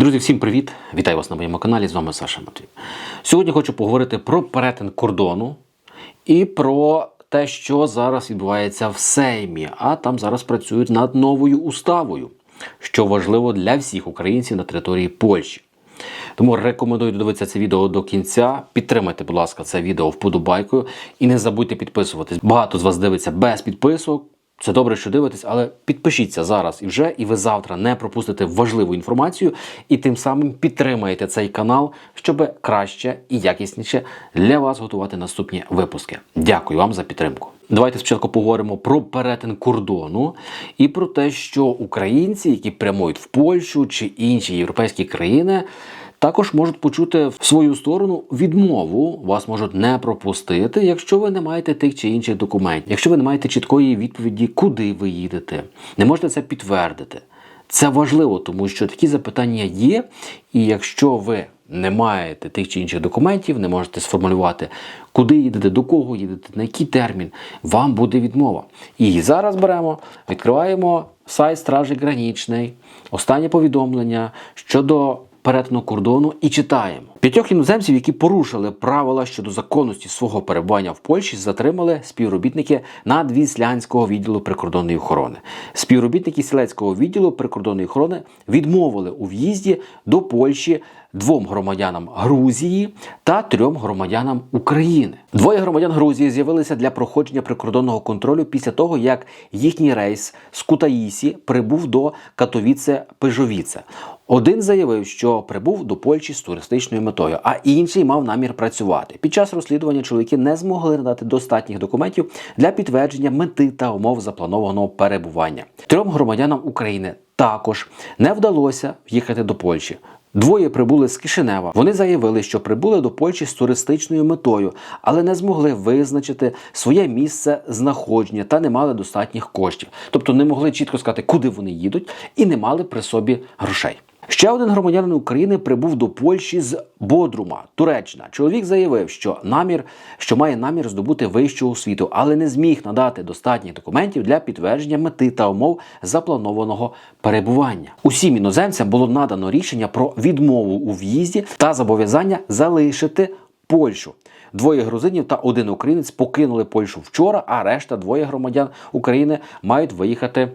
Друзі, всім привіт! Вітаю вас на моєму каналі. З вами Саша Матвій. Сьогодні хочу поговорити про перетин кордону і про те, що зараз відбувається в Сеймі. А там зараз працюють над новою уставою, що важливо для всіх українців на території Польщі. Тому рекомендую додивитися це відео до кінця. Підтримайте, будь ласка, це відео вподобайкою. І не забудьте підписуватись. Багато з вас дивиться без підписок. Це добре, що дивитесь, але підпишіться зараз і вже, і ви завтра не пропустите важливу інформацію, і тим самим підтримаєте цей канал, щоб краще і якісніше для вас готувати наступні випуски. Дякую вам за підтримку. Давайте спочатку поговоримо про перетин кордону і про те, що українці, які прямують в Польщу чи інші європейські країни, також можуть почути в свою сторону відмову, вас можуть не пропустити, якщо ви не маєте тих чи інших документів, якщо ви не маєте чіткої відповіді, куди ви їдете, не можете це підтвердити. Це важливо, тому що такі запитання є, і якщо ви не маєте тих чи інших документів, не можете сформулювати, куди їдете, до кого їдете, на який термін, вам буде відмова. І зараз беремо, відкриваємо сайт Стражі Гранічний, останнє повідомлення щодо перетину кордону і читаємо. П'ятьох іноземців, які порушили правила щодо законності свого перебування в Польщі, затримали співробітники надвіслянського відділу прикордонної охорони. Співробітники сілецького відділу прикордонної охорони відмовили у в'їзді до Польщі двом громадянам Грузії та трьом громадянам України. Двоє громадян Грузії з'явилися для проходження прикордонного контролю після того, як їхній рейс з Кутаїсі прибув до Катовіце Пежовіце. Один заявив, що прибув до Польщі з туристичною метою, а інший мав намір працювати. Під час розслідування чоловіки не змогли надати достатніх документів для підтвердження мети та умов запланованого перебування. Трьом громадянам України також не вдалося в'їхати до Польщі. Двоє прибули з Кишинева. Вони заявили, що прибули до Польщі з туристичною метою, але не змогли визначити своє місце знаходження та не мали достатніх коштів. Тобто не могли чітко сказати, куди вони їдуть, і не мали при собі грошей. Ще один громадянин України прибув до Польщі з Бодрума, Туреччина. Чоловік заявив, що намір, що має намір здобути вищу освіту, але не зміг надати достатніх документів для підтвердження мети та умов запланованого перебування. Усім іноземцям було надано рішення про відмову у в'їзді та зобов'язання залишити Польщу. Двоє грузинів та один українець покинули Польщу вчора, а решта двоє громадян України мають виїхати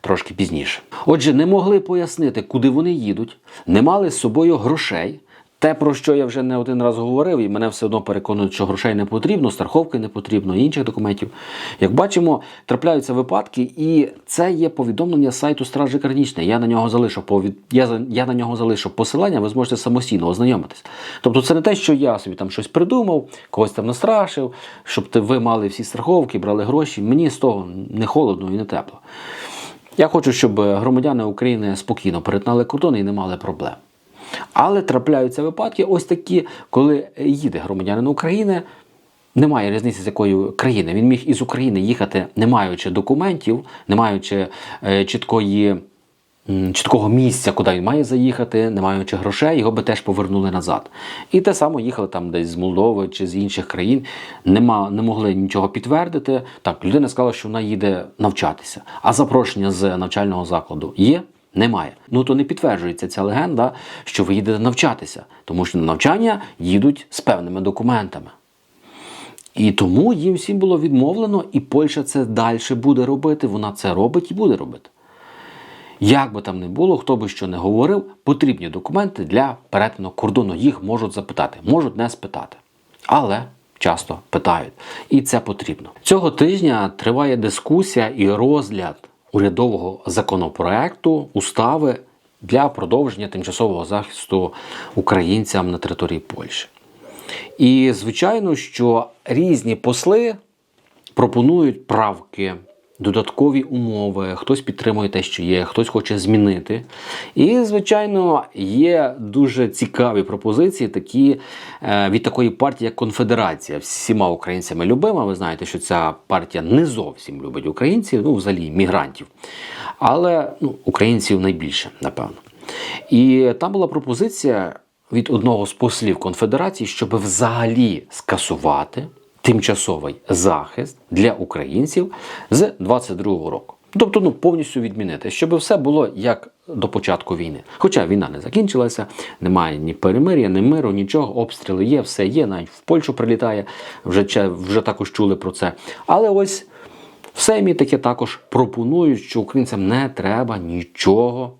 трошки пізніше. Отже, не могли пояснити, куди вони їдуть, не мали з собою грошей. Те, про що я вже не один раз говорив, і мене все одно переконують, що грошей не потрібно, страховки не потрібно, інших документів. Як бачимо, трапляються випадки, і це є повідомлення сайту Стражі Гранічної. Я на нього залишу повід... я, я на нього залишу посилання, ви зможете самостійно ознайомитись. Тобто, це не те, що я собі там щось придумав, когось там настрашив, щоб ви мали всі страховки, брали гроші. Мені з того не холодно і не тепло. Я хочу, щоб громадяни України спокійно перетинали кордон і не мали проблем. Але трапляються випадки, ось такі, коли їде громадянин України. Немає різниці з якої країни. Він міг із України їхати, не маючи документів, не маючи е, чіткої, чіткого місця, куди він має заїхати, не маючи грошей, його би теж повернули назад. І те саме їхали там десь з Молдови чи з інших країн, нема, не могли нічого підтвердити. Так, людина сказала, що вона їде навчатися. А запрошення з навчального закладу є? Немає. Ну то не підтверджується ця легенда, що ви їдете навчатися, тому що на навчання їдуть з певними документами. І тому їм всім було відмовлено, і Польща це далі буде робити. Вона це робить і буде робити. Як би там не було, хто би що не говорив, потрібні документи для перетину кордону. Їх можуть запитати, можуть не спитати. Але часто питають. І це потрібно. Цього тижня триває дискусія і розгляд урядового законопроекту устави для продовження тимчасового захисту українцям на території Польщі. І звичайно, що різні посли пропонують правки, додаткові умови, хтось підтримує те, що є, хтось хоче змінити. І, звичайно, є дуже цікаві пропозиції, такі е, від такої партії, як Конфедерація, всіма українцями любима. Ви знаєте, що ця партія не зовсім любить українців, ну, взагалі мігрантів. Але ну, українців найбільше, напевно. І там була пропозиція від одного з послів конфедерації, щоб взагалі скасувати тимчасовий захист для українців з 22-го року. Тобто ну, повністю відмінити, щоб все було як до початку війни. Хоча війна не закінчилася, немає ні перемир'я, ні миру, нічого, обстріли є, все є, навіть в Польщу прилітає, вже, вже також чули про це. Але ось в Сеймі таке також пропонують, що українцям не треба нічого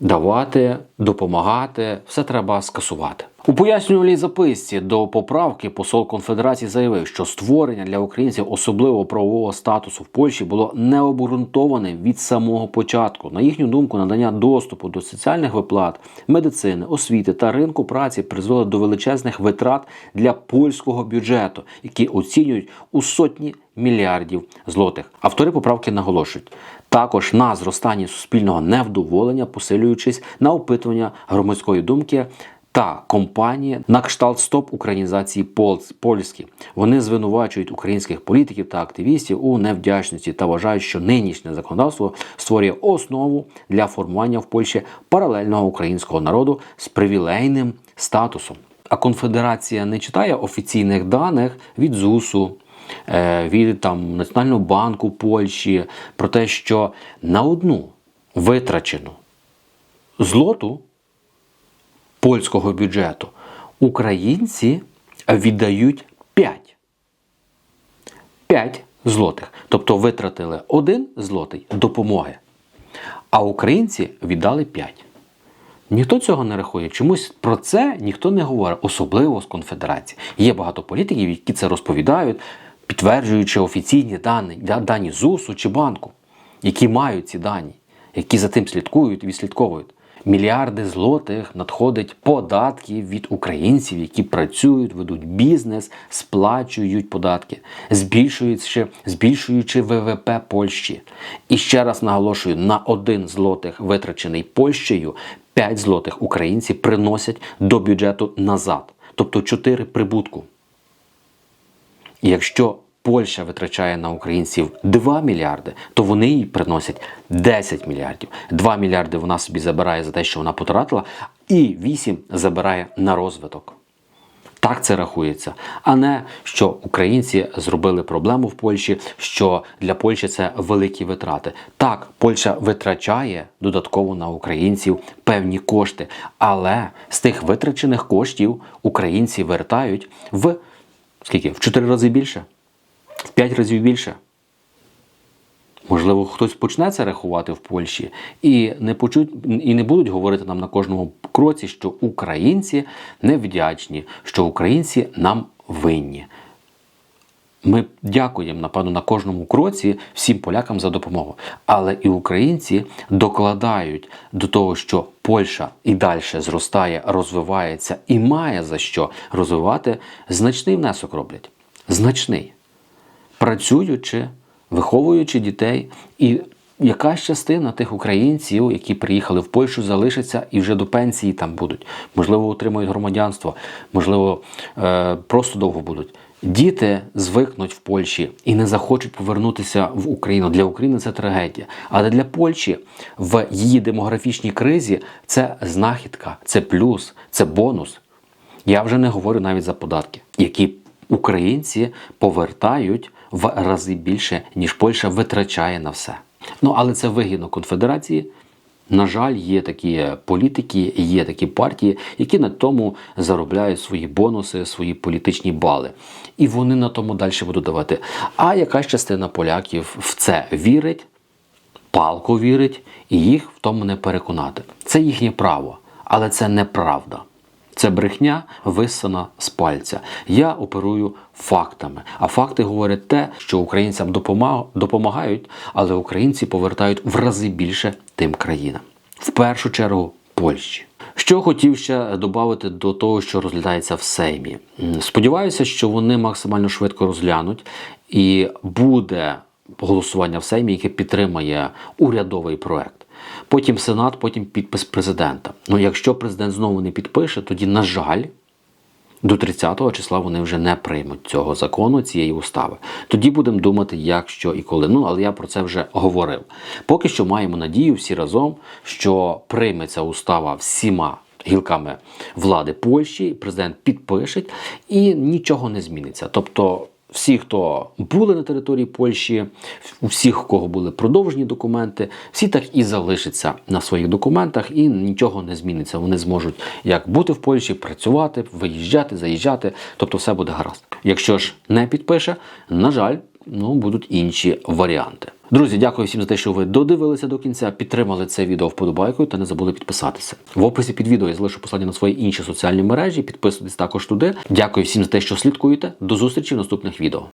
давати, допомагати, все треба скасувати. У пояснювальній записці до поправки посол Конфедерації заявив, що створення для українців особливого правового статусу в Польщі було необґрунтоване від самого початку. На їхню думку, надання доступу до соціальних виплат, медицини, освіти та ринку праці призвело до величезних витрат для польського бюджету, які оцінюють у сотні мільярдів злотих. Автори поправки наголошують також на зростанні суспільного невдоволення, посилюючись на опитування громадської думки. Та компанії на кшталт стоп українізації Пол- польські. Вони звинувачують українських політиків та активістів у невдячності та вважають, що нинішнє законодавство створює основу для формування в Польщі паралельного українського народу з привілейним статусом. А конфедерація не читає офіційних даних від ЗУСу, від там Національного банку Польщі про те, що на одну витрачену злоту польського бюджету українці віддають 5. 5 злотих. Тобто витратили 1 злотий допомоги, а українці віддали 5. Ніхто цього не рахує. Чомусь про це ніхто не говорить, особливо з конфедерації. Є багато політиків, які це розповідають, підтверджуючи офіційні дані, дані ЗУСу чи банку, які мають ці дані, які за тим слідкують і відслідковують. Мільярди злотих надходить податків від українців, які працюють, ведуть бізнес, сплачують податки, збільшуючи, збільшуючи ВВП Польщі. І ще раз наголошую: на один злотих, витрачений Польщею, 5 злотих українці приносять до бюджету назад, тобто 4 прибутку. І якщо Польща витрачає на українців 2 мільярди, то вони їй приносять 10 мільярдів. 2 мільярди вона собі забирає за те, що вона потратила, і 8 забирає на розвиток. Так це рахується, а не що українці зробили проблему в Польщі, що для Польщі це великі витрати. Так, Польща витрачає додатково на українців певні кошти, але з тих витрачених коштів українці вертають в скільки? В 4 рази більше, в 5 разів більше. Можливо, хтось почне це рахувати в Польщі і не почуть і не будуть говорити нам на кожному кроці, що українці невдячні, що українці нам винні. Ми дякуємо, напевно, на кожному кроці всім полякам за допомогу. Але і українці докладають до того, що Польща і далі зростає, розвивається і має за що розвивати, значний внесок роблять. Значний. Працюючи, виховуючи дітей, і якась частина тих українців, які приїхали в Польщу, залишиться і вже до пенсії там будуть. Можливо, отримують громадянство, можливо, е, просто довго будуть. Діти звикнуть в Польщі і не захочуть повернутися в Україну. Для України це трагедія. Але для Польщі в її демографічній кризі це знахідка, це плюс, це бонус. Я вже не говорю навіть за податки, які українці повертають в рази більше, ніж Польща витрачає на все. Ну але це вигідно конфедерації. На жаль, є такі політики, є такі партії, які на тому заробляють свої бонуси, свої політичні бали. І вони на тому далі будуть давати. А якась частина поляків в це вірить, палко вірить, і їх в тому не переконати. Це їхнє право, але це неправда. Це брехня висана з пальця. Я оперую фактами. А факти говорять те, що українцям допомагають, але українці повертають в рази більше тим країнам. В першу чергу Польщі. Що хотів ще додати до того, що розглядається в Сеймі. Сподіваюся, що вони максимально швидко розглянуть і буде голосування в Сеймі, яке підтримає урядовий проект. Потім Сенат, потім підпис президента. Ну, якщо президент знову не підпише, тоді, на жаль, до 30-го числа вони вже не приймуть цього закону, цієї устави. Тоді будемо думати, як, що і коли. Ну, але я про це вже говорив. Поки що маємо надію всі разом, що прийметься устава всіма гілками влади Польщі, президент підпише і нічого не зміниться. Тобто всі, хто були на території Польщі, у всіх, у кого були продовжені документи, всі так і залишаться на своїх документах, і нічого не зміниться. Вони зможуть як бути в Польщі, працювати, виїжджати, заїжджати, тобто все буде гаразд. Якщо ж не підпише, на жаль, ну будуть інші варіанти. Друзі, дякую всім за те, що ви додивилися до кінця, підтримали це відео вподобайкою та не забули підписатися. В описі під відео я залишу посилання на свої інші соціальні мережі. Підписуйтесь також туди. Дякую всім за те, що слідкуєте. До зустрічі в наступних відео.